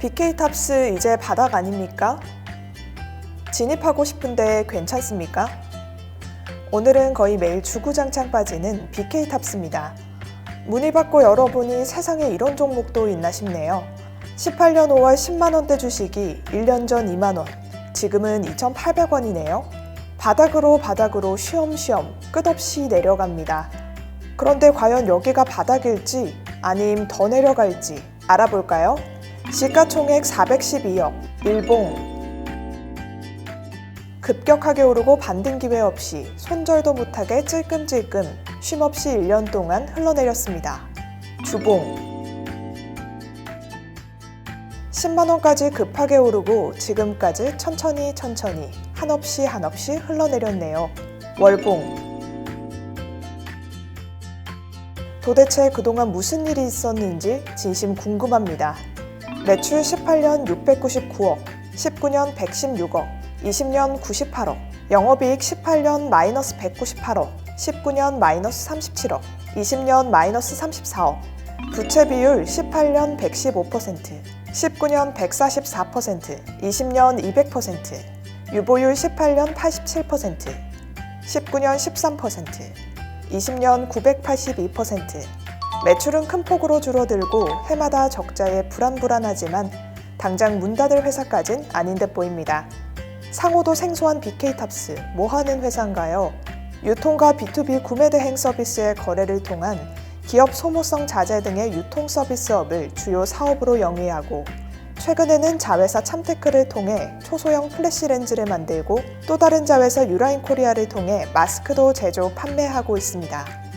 BK탑스 이제 바닥 아닙니까? 진입하고 싶은데 괜찮습니까? 오늘은 거의 매일 주구장창 빠지는 BK탑스입니다. 문의 받고 열어보니 세상에 이런 종목도 있나 싶네요. 18년 5월 10만원대 주식이 1년 전 2만원, 지금은 2,800원이네요. 바닥으로 바닥으로 쉬엄쉬엄 끝없이 내려갑니다. 그런데 과연 여기가 바닥일지 아님 더 내려갈지 알아볼까요? 시가총액 412억, 일봉. 급격하게 오르고 반등 기회 없이 손절도 못하게 찔끔찔끔 쉼없이 1년 동안 흘러내렸습니다. 주봉. 10만원까지 급하게 오르고 지금까지 천천히 천천히 한없이 한없이 흘러내렸네요. 월봉. 도대체 그동안 무슨 일이 있었는지 진심 궁금합니다. 매출 18년 699억, 19년 116억, 20년 98억, 영업이익 18년 마이너스 198억, 19년 마이너스 37억, 20년 마이너스 34억, 부채 비율 18년 115%, 19년 144%, 20년 200%, 유보율 18년 87%, 19년 13%, 20년 982%. 매출은 큰 폭으로 줄어들고 해마다 적자에 불안불안하지만 당장 문 닫을 회사까진 아닌 듯 보입니다. 상호도 생소한 BK탑스 뭐 하는 회사인가요? 유통과 B2B 구매 대행 서비스의 거래를 통한 기업 소모성 자재 등의 유통 서비스업을 주요 사업으로 영위하고 최근에는 자회사 참테크를 통해 초소형 플래시 렌즈를 만들고 또 다른 자회사 유라인 코리아를 통해 마스크도 제조 판매하고 있습니다.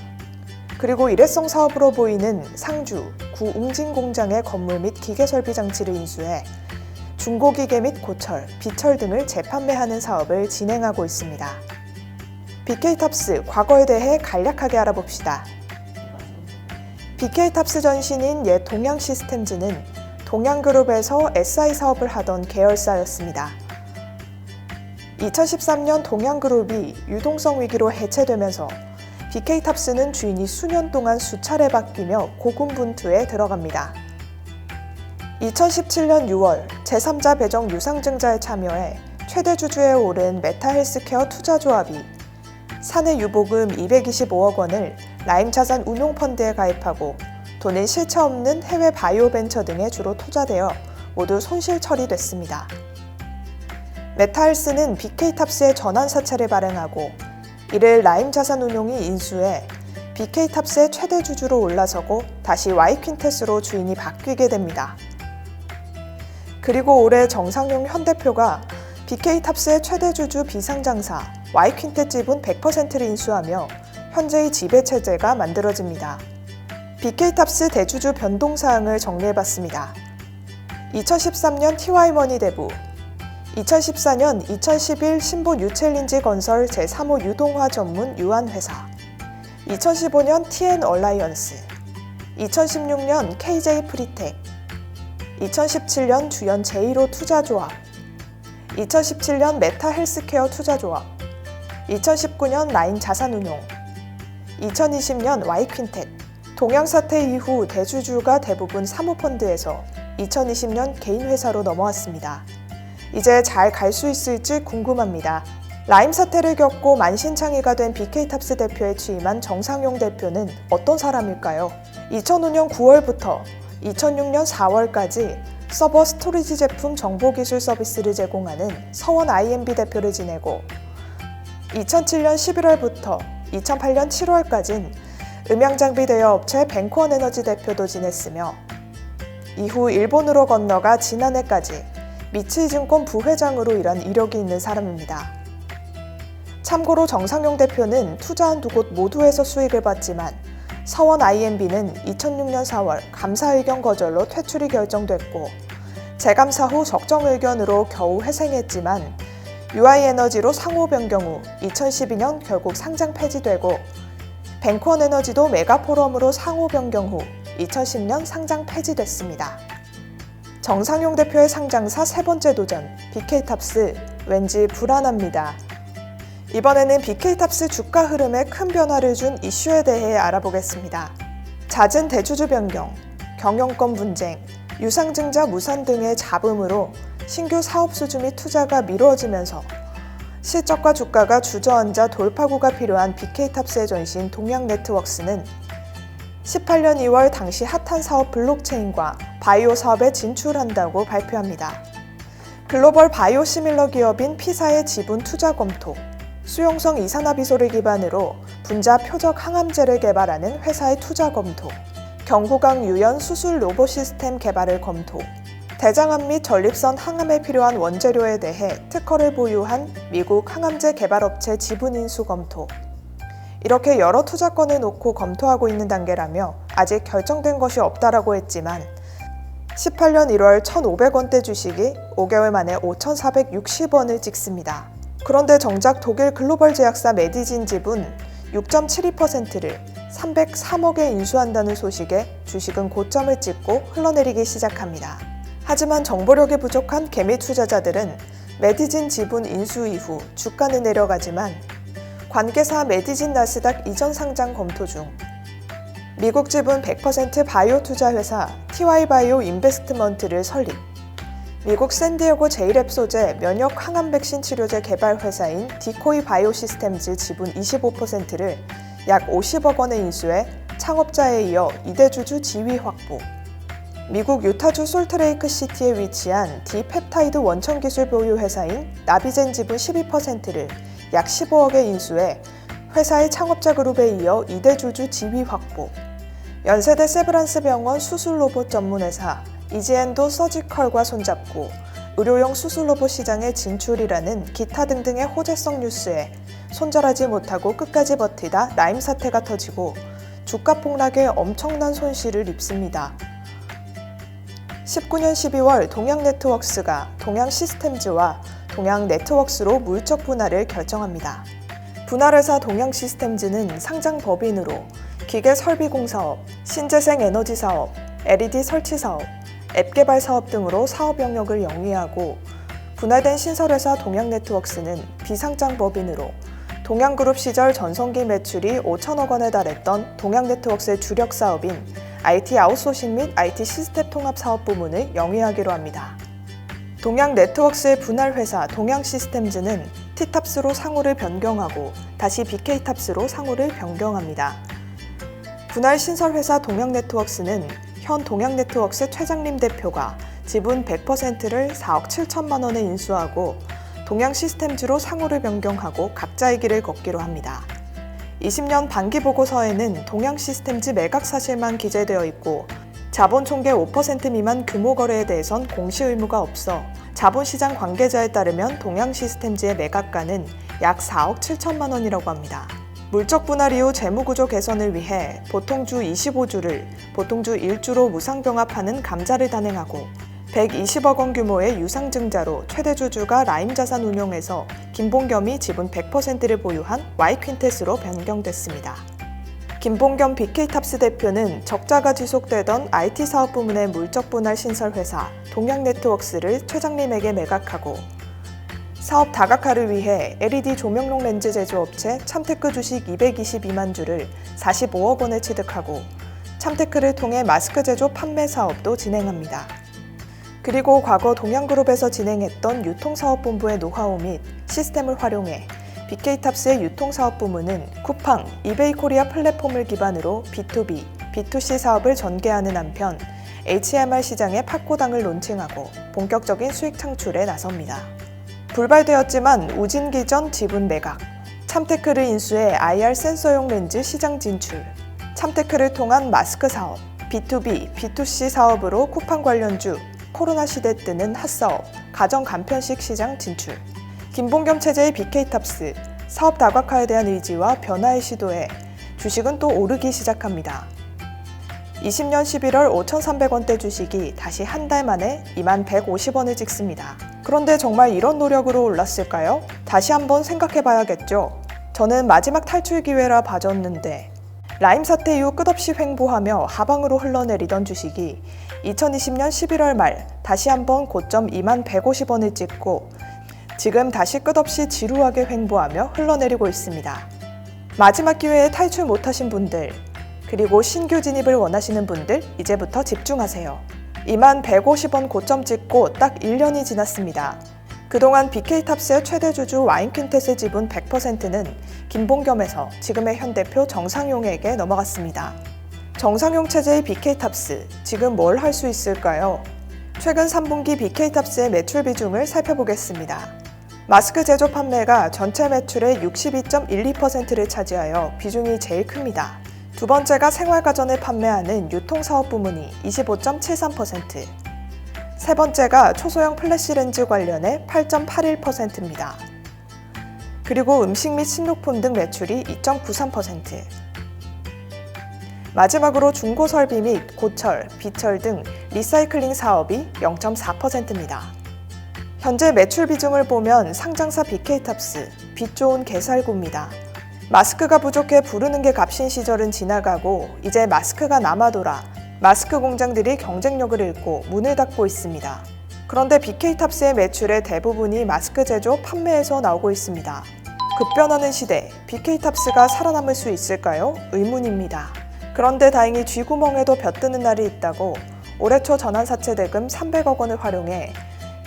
그리고 일회성 사업으로 보이는 상주 구 웅진 공장의 건물 및 기계 설비 장치를 인수해 중고 기계 및 고철, 비철 등을 재판매하는 사업을 진행하고 있습니다. BK탑스 과거에 대해 간략하게 알아봅시다. BK탑스 전신인 옛 동양시스템즈는 동양그룹에서 SI 사업을 하던 계열사였습니다. 2013년 동양그룹이 유동성 위기로 해체되면서 BK탑스는 주인이 수년 동안 수차례 바뀌며 고군분투에 들어갑니다. 2017년 6월 제3자 배정 유상증자에 참여해 최대 주주에 오른 메타헬스케어 투자조합이 사내 유보금 225억 원을 라임자산 운용펀드에 가입하고 돈은 실체 없는 해외 바이오 벤처 등에 주로 투자되어 모두 손실 처리됐습니다. 메타헬스는 BK탑스의 전환 사채를 발행하고 이를 라임 자산운용이 인수해 BK탑스의 최대 주주로 올라서고 다시 Y퀸텟으로 주인이 바뀌게 됩니다. 그리고 올해 정상용 현 대표가 BK탑스의 최대 주주 비상장사 Y퀸텟 지분 100%를 인수하며 현재의 지배체제가 만들어집니다. BK탑스 대주주 변동사항을 정리해봤습니다. 2013년 TY머니 대부, 2014년 2011 신보 뉴챌린지 건설 제3호 유동화 전문 유한회사, 2015년 TN 얼라이언스, 2016년 KJ 프리텍, 2017년 주연 제1호 투자조합, 2017년 메타 헬스케어 투자조합, 2019년 라인 자산운용, 2020년 Y퀸텍, 동양 사태 이후 대주주가 대부분 사모펀드에서 2020년 개인 회사로 넘어왔습니다. 이제 잘 갈 수 있을지 궁금합니다. 라임 사태를 겪고 만신창이가 된 BK탑스 대표에 취임한 정상용 대표는 어떤 사람일까요? 2005년 9월부터 2006년 4월까지 서버 스토리지 제품 정보 기술 서비스를 제공하는 서원 IMB 대표를 지내고 2007년 11월부터 2008년 7월까진 음향장비 대여 업체 뱅크원 에너지 대표도 지냈으며 이후 일본으로 건너가 지난해까지 미츠이증권 부회장으로 일한 이력이 있는 사람입니다. 참고로 정상용 대표는 투자한 두 곳 모두에서 수익을 봤지만 서원 IMB는 2006년 4월 감사 의견 거절로 퇴출이 결정됐고 재감사 후 적정 의견으로 겨우 회생했지만 UI에너지로 상호 변경 후 2012년 결국 상장 폐지되고 뱅크원 에너지도 메가포럼으로 상호 변경 후 2010년 상장 폐지됐습니다. 정상용 대표의 상장사 세 번째 도전, BK탑스, 왠지 불안합니다. 이번에는 BK탑스 주가 흐름에 큰 변화를 준 이슈에 대해 알아보겠습니다. 잦은 대주주 변경, 경영권 분쟁, 유상증자 무산 등의 잡음으로 신규 사업 수주 및 투자가 미뤄지면서 실적과 주가가 주저앉아 돌파구가 필요한 BK탑스의 전신 동양네트워크스는 18년 2월 당시 핫한 사업 블록체인과 바이오 사업에 진출한다고 발표합니다. 글로벌 바이오 시밀러 기업인 피사의 지분 투자 검토, 수용성 이산화비소를 기반으로 분자 표적 항암제를 개발하는 회사의 투자 검토, 경구강 유연 수술 로봇 시스템 개발을 검토, 대장암 및 전립선 항암에 필요한 원재료에 대해 특허를 보유한 미국 항암제 개발업체 지분 인수 검토. 이렇게 여러 투자권을 놓고 검토하고 있는 단계라며 아직 결정된 것이 없다라고 했지만 18년 1월 1,500원대 주식이 5개월 만에 5,460원을 찍습니다. 그런데 정작 독일 글로벌 제약사 메디진 지분 6.72%를 303억에 인수한다는 소식에 주식은 고점을 찍고 흘러내리기 시작합니다. 하지만 정보력이 부족한 개미 투자자들은 메디진 지분 인수 이후 주가는 내려가지만 관계사 메디진 나스닥 이전 상장 검토 중. 미국 지분 100% 바이오 투자 회사 TY 바이오 인베스트먼트를 설립. 미국 샌디에고 제이랩 소재 면역 항암 백신 치료제 개발 회사인 디코이 바이오 시스템즈 지분 25%를 약 50억 원에 인수해 창업자에 이어 이대주주 지위 확보. 미국 유타주 솔트레이크 시티에 위치한 디펩타이드 원천 기술 보유 회사인 나비젠 지분 12%를 약 15억에 인수해 회사의 창업자 그룹에 이어 2대 주주 지위 확보. 연세대 세브란스 병원 수술 로봇 전문 회사 이지엔도 서지컬과 손잡고 의료용 수술 로봇 시장에 진출이라는 기타 등등의 호재성 뉴스에 손절하지 못하고 끝까지 버티다 라임 사태가 터지고 주가 폭락에 엄청난 손실을 입습니다. 19년 12월 동양네트워크스가 동양시스템즈와 동양 네트워크스로 물적 분할을 결정합니다. 분할회사 동양 시스템즈는 상장 법인으로 기계 설비 공 사업, 신재생 에너지 사업, LED 설치 사업, 앱 개발 사업 등으로 사업 영역을 영위하고 분할된 신설회사 동양 네트워크스는 비상장 법인으로 동양그룹 시절 전성기 매출이 5천억 원에 달했던 동양 네트워크스의 주력 사업인 IT 아웃소싱 및 IT 시스템 통합 사업 부문을 영위하기로 합니다. 동양 네트워크스의 분할 회사 동양 시스템즈는 T탑스로 상호를 변경하고 다시 BK탑스로 상호를 변경합니다. 분할 신설 회사 동양 네트워크스는 현 동양 네트워크스 최장림 대표가 지분 100%를 4억 7천만 원에 인수하고 동양 시스템즈로 상호를 변경하고 각자의 길을 걷기로 합니다. 20년 반기 보고서에는 동양 시스템즈 매각 사실만 기재되어 있고 자본 총계 5% 미만 규모 거래에 대해선 공시 의무가 없어 자본시장 관계자에 따르면 동양 시스템즈의 매각가는 약 4억 7천만 원이라고 합니다. 물적 분할 이후 재무구조 개선을 위해 보통주 25주를 보통주 1주로 무상병합하는 감자를 단행하고 120억 원 규모의 유상증자로 최대 주주가 라임자산 운용에서 김봉겸이 지분 100%를 보유한 Y퀸텟으로 변경됐습니다. 김봉겸 BK탑스 대표는 적자가 지속되던 IT 사업 부문의 물적 분할 신설 회사 동양네트워크스를 최장님에게 매각하고 사업 다각화를 위해 LED 조명용 렌즈 제조업체 참테크 주식 222만 주를 45억 원에 취득하고 참테크를 통해 마스크 제조 판매 사업도 진행합니다. 그리고 과거 동양그룹에서 진행했던 유통사업본부의 노하우 및 시스템을 활용해 BK탑스의 유통사업 부문은 쿠팡, 이베이 코리아 플랫폼을 기반으로 B2B, B2C 사업을 전개하는 한편 HMR 시장에 팝고당을 론칭하고 본격적인 수익 창출에 나섭니다. 불발되었지만 우진기 전 지분 매각, 참테크를 인수해 IR 센서용 렌즈 시장 진출, 참테크를 통한 마스크 사업, B2B, B2C 사업으로 쿠팡 관련주, 코로나 시대 뜨는 핫사업, 가정 간편식 시장 진출. 김봉겸 체제의 BK탑스, 사업 다각화에 대한 의지와 변화의 시도에 주식은 또 오르기 시작합니다. 20년 11월 5,300원대 주식이 다시 한 달 만에 2만 150원을 찍습니다. 그런데 정말 이런 노력으로 올랐을까요? 다시 한번 생각해 봐야겠죠. 저는 마지막 탈출 기회라 봐줬는데 라임 사태 이후 끝없이 횡보하며 하방으로 흘러내리던 주식이 2020년 11월 말 다시 한번 고점 2만 150원을 찍고 지금 다시 끝없이 지루하게 횡보하며 흘러내리고 있습니다. 마지막 기회에 탈출 못하신 분들, 그리고 신규 진입을 원하시는 분들 이제부터 집중하세요. 2만 150원 고점 찍고 딱 1년이 지났습니다. 그동안 BK탑스의 최대 주주 와인퀸텟의 지분 100%는 김봉겸에서 지금의 현 대표 정상용에게 넘어갔습니다. 정상용 체제의 BK탑스, 지금 뭘 할 수 있을까요? 최근 3분기 BK탑스의 매출 비중을 살펴보겠습니다. 마스크 제조 판매가 전체 매출의 62.12%를 차지하여 비중이 제일 큽니다. 두 번째가 생활가전을 판매하는 유통사업 부문이 25.73%, 세 번째가 초소형 플래시 렌즈 관련해 8.81%입니다. 그리고 음식 및 식료품 등 매출이 2.93%. 마지막으로 중고 설비 및 고철, 비철 등 리사이클링 사업이 0.4%입니다. 현재 매출 비중을 보면 상장사 BK탑스, 빛 좋은 개살구입니다. 마스크가 부족해 부르는 게 값인 시절은 지나가고 이제 마스크가 남아돌아 마스크 공장들이 경쟁력을 잃고 문을 닫고 있습니다. 그런데 BK탑스의 매출의 대부분이 마스크 제조, 판매에서 나오고 있습니다. 급변하는 시대, BK탑스가 살아남을 수 있을까요? 의문입니다. 그런데 다행히 쥐구멍에도 벼뜨는 날이 있다고 올해 초 전환사채 대금 300억 원을 활용해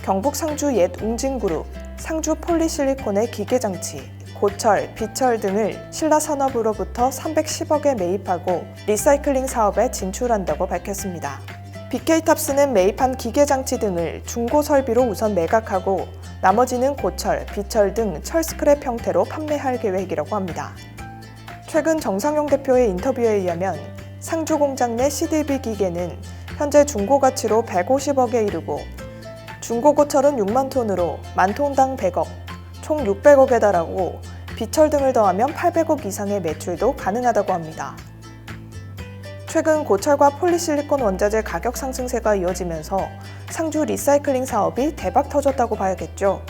경북 상주 옛 웅진그룹, 상주 폴리실리콘의 기계장치, 고철, 비철 등을 신라산업으로부터 310억에 매입하고 리사이클링 사업에 진출한다고 밝혔습니다. BK탑스는 매입한 기계장치 등을 중고 설비로 우선 매각하고 나머지는 고철, 비철 등 철스크랩 형태로 판매할 계획이라고 합니다. 최근 정상용 대표의 인터뷰에 의하면 상주 공장 내 CDB 기계는 현재 중고 가치로 150억에 이르고 중고 고철은 6만 톤으로 만 톤당 100억, 총 600억에 달하고 비철 등을 더하면 800억 이상의 매출도 가능하다고 합니다. 최근 고철과 폴리실리콘 원자재 가격 상승세가 이어지면서 상주 리사이클링 사업이 대박 터졌다고 봐야겠죠.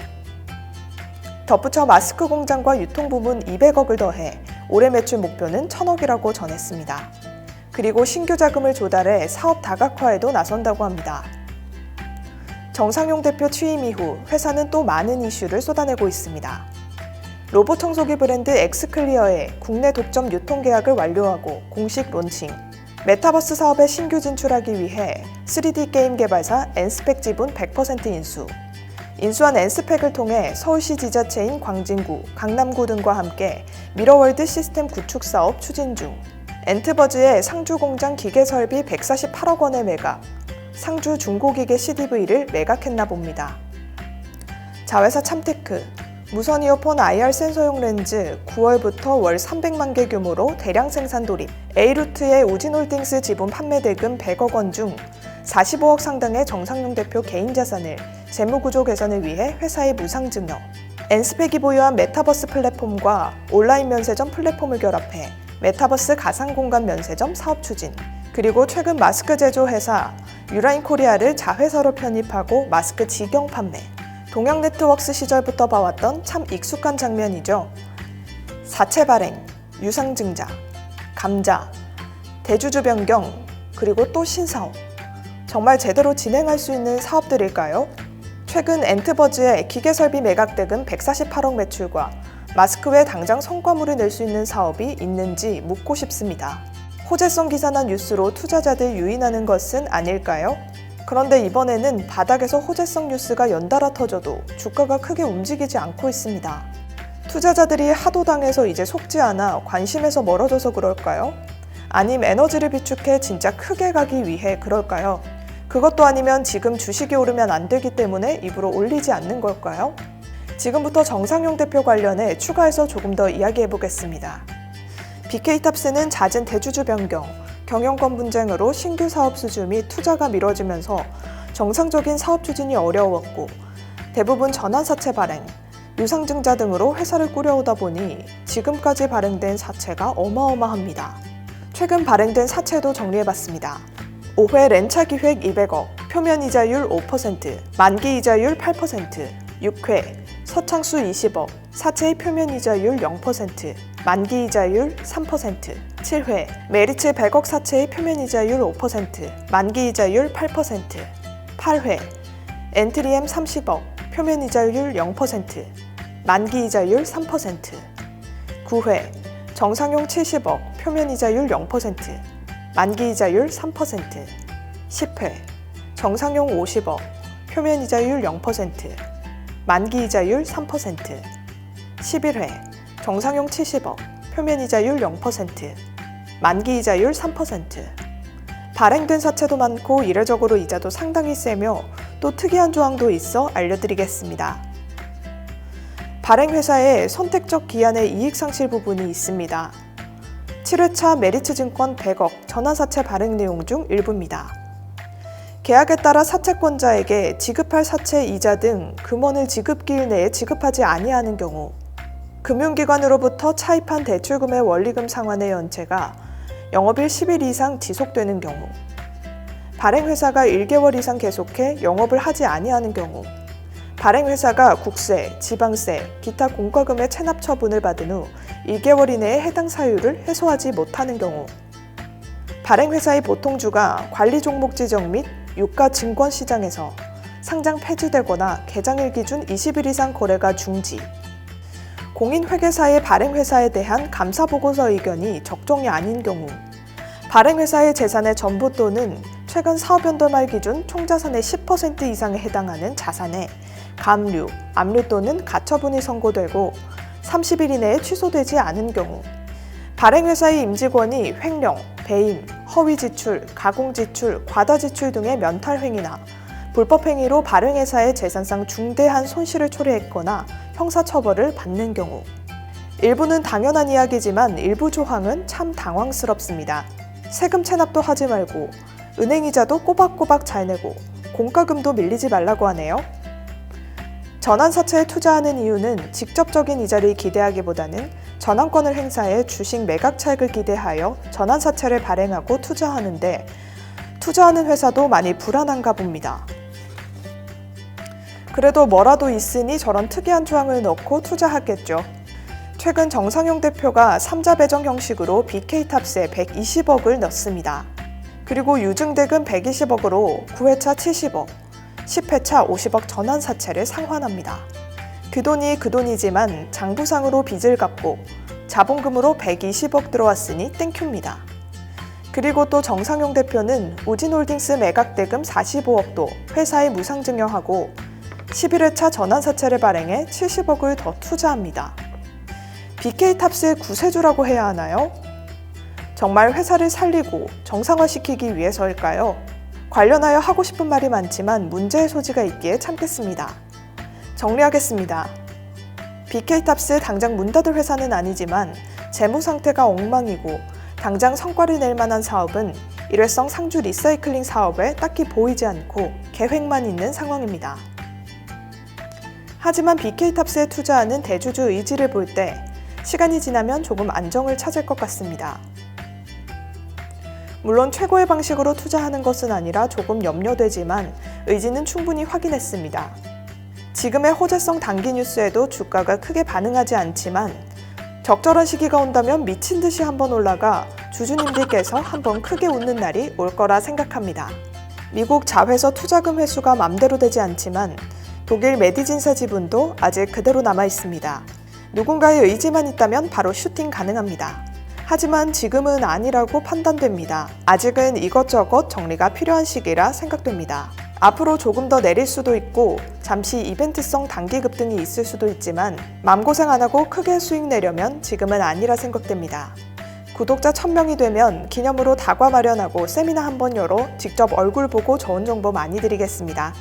덧붙여 마스크 공장과 유통 부문 200억을 더해 올해 매출 목표는 1000억이라고 전했습니다. 그리고 신규 자금을 조달해 사업 다각화에도 나선다고 합니다. 정상용 대표 취임 이후 회사는 또 많은 이슈를 쏟아내고 있습니다. 로봇 청소기 브랜드 엑스클리어의 국내 독점 유통 계약을 완료하고 공식 론칭. 메타버스 사업에 신규 진출하기 위해 3D 게임 개발사 엔스펙 지분 100% 인수. 인수한 엔스펙을 통해 서울시 지자체인 광진구, 강남구 등과 함께 미러월드 시스템 구축 사업 추진 중. 엔트버즈의 상주 공장 기계 설비 148억 원의 매각, 상주 중고기계 CDV를 매각했나 봅니다. 자회사 참테크, 무선 이어폰 IR 센서용 렌즈 9월부터 월 300만 개 규모로 대량 생산 돌입, A루트의 우진홀딩스 지분 판매 대금 100억 원 중 45억 상당의 정상용 대표 개인 자산을 재무구조 개선을 위해 회사에 무상 증여, 엔스펙이 보유한 메타버스 플랫폼과 온라인 면세점 플랫폼을 결합해 메타버스 가상공간 면세점 사업 추진, 그리고 최근 마스크 제조 회사 유라인 코리아를 자회사로 편입하고 마스크 직영 판매, 동양 네트워크스 시절부터 봐왔던 참 익숙한 장면이죠. 사채 발행, 유상증자, 감자, 대주주 변경, 그리고 또 신사업. 정말 제대로 진행할 수 있는 사업들일까요? 최근 엔트버즈의 기계설비 매각 대금 148억 매출과 마스크 외 당장 성과물을 낼 수 있는 사업이 있는지 묻고 싶습니다. 호재성 기사나 뉴스로 투자자들 유인하는 것은 아닐까요? 그런데 이번에는 바닥에서 호재성 뉴스가 연달아 터져도 주가가 크게 움직이지 않고 있습니다. 투자자들이 하도 당해서 이제 속지 않아 관심에서 멀어져서 그럴까요? 아님 에너지를 비축해 진짜 크게 가기 위해 그럴까요? 그것도 아니면 지금 주식이 오르면 안 되기 때문에 입으로 올리지 않는 걸까요? 지금부터 정상용 대표 관련해 추가해서 조금 더 이야기해 보겠습니다. BK탑스는 잦은 대주주 변경, 경영권 분쟁으로 신규 사업 수주 및 투자가 미뤄지면서 정상적인 사업 추진이 어려웠고 대부분 전환사채 발행, 유상증자 등으로 회사를 꾸려오다 보니 지금까지 발행된 사채가 어마어마합니다. 최근 발행된 사채도 정리해봤습니다. 5회 렌차 기획 200억, 표면 이자율 5%, 만기 이자율 8%, 6회 서창수 20억, 사채의 표면 이자율 0%, 만기 이자율 3%, 7회 메리츠 100억 사채의 표면 이자율 5%, 만기 이자율 8%, 8회 엔트리엠 30억, 표면 이자율 0%, 만기 이자율 3%, 9회 정상용 70억, 표면 이자율 0%, 만기 이자율 3%, 10회 정상용 50억, 표면 이자율 0%, 만기 이자율 3%. 11회 정상용 70억, 표면 이자율 0%, 만기 이자율 3%. 발행된 사채도 많고 이례적으로 이자도 상당히 세며 또 특이한 조항도 있어 알려드리겠습니다. 발행회사의 선택적 기한의 이익 상실 부분이 있습니다. 7회차 메리츠증권 100억 전환사채 발행 내용 중 일부입니다. 계약에 따라 사채권자에게 지급할 사채 이자 등 금원을 지급기일 내에 지급하지 아니하는 경우 금융기관으로부터 차입한 대출금의 원리금 상환의 연체가 영업일 10일 이상 지속되는 경우 발행회사가 1개월 이상 계속해 영업을 하지 아니하는 경우 발행회사가 국세, 지방세, 기타 공과금의 체납 처분을 받은 후 2개월 이내에 해당 사유를 해소하지 못하는 경우 발행회사의 보통주가 관리 종목 지정 및 유가 증권 시장에서 상장 폐지되거나 개장일 기준 20일 이상 거래가 중지 공인회계사의 발행회사에 대한 감사보고서 의견이 적정이 아닌 경우 발행회사의 재산의 전부 또는 최근 사업연도 말 기준 총자산의 10% 이상에 해당하는 자산에 감류, 압류 또는 가처분이 선고되고 30일 이내에 취소되지 않은 경우 발행회사의 임직원이 횡령, 배임, 허위 지출, 가공 지출, 과다 지출 등의 면탈 행위나 불법 행위로 발행회사의 재산상 중대한 손실을 초래했거나 형사처벌을 받는 경우 일부는 당연한 이야기지만 일부 조항은 참 당황스럽습니다. 세금 체납도 하지 말고 은행 이자도 꼬박꼬박 잘 내고 공과금도 밀리지 말라고 하네요. 전환사채에 투자하는 이유는 직접적인 이자를 기대하기보다는 전환권을 행사해 주식 매각 차익을 기대하여 전환사채를 발행하고 투자하는데 투자하는 회사도 많이 불안한가 봅니다. 그래도 뭐라도 있으니 저런 특이한 조항을 넣고 투자하겠죠. 최근 정상용 대표가 3자 배정 형식으로 BK탑스에 120억을 넣습니다. 그리고 유증대금 120억으로 9회차 70억, 10회차 50억 전환 사채를 상환합니다. 그 돈이 그 돈이지만 장부상으로 빚을 갚고 자본금으로 120억 들어왔으니 땡큐입니다. 그리고 또 정상용 대표는 우진홀딩스 매각대금 45억도 회사에 무상증여하고 11회차 전환사채를 발행해 70억을 더 투자합니다. BK탑스의 구세주라고 해야 하나요? 정말 회사를 살리고 정상화시키기 위해서일까요? 관련하여 하고 싶은 말이 많지만 문제의 소지가 있기에 참겠습니다. 정리하겠습니다. BK탑스 당장 문 닫을 회사는 아니지만 재무 상태가 엉망이고 당장 성과를 낼 만한 사업은 일회성 상주 리사이클링 사업에 딱히 보이지 않고 계획만 있는 상황입니다. 하지만 BK탑스에 투자하는 대주주 의지를 볼 때 시간이 지나면 조금 안정을 찾을 것 같습니다. 물론 최고의 방식으로 투자하는 것은 아니라 조금 염려되지만 의지는 충분히 확인했습니다. 지금의 호재성 단기 뉴스에도 주가가 크게 반응하지 않지만 적절한 시기가 온다면 미친 듯이 한번 올라가 주주님들께서 한번 크게 웃는 날이 올 거라 생각합니다. 미국 자회사 투자금 회수가 맘대로 되지 않지만 독일 메디진사 지분도 아직 그대로 남아 있습니다. 누군가의 의지만 있다면 바로 슈팅 가능합니다. 하지만 지금은 아니라고 판단됩니다. 아직은 이것저것 정리가 필요한 시기라 생각됩니다. 앞으로 조금 더 내릴 수도 있고 잠시 이벤트성 단기 급등이 있을 수도 있지만 맘고생 안 하고 크게 수익 내려면 지금은 아니라 생각됩니다. 구독자 1000명이 되면 기념으로 다과 마련하고 세미나 한 번 열어 직접 얼굴 보고 좋은 정보 많이 드리겠습니다.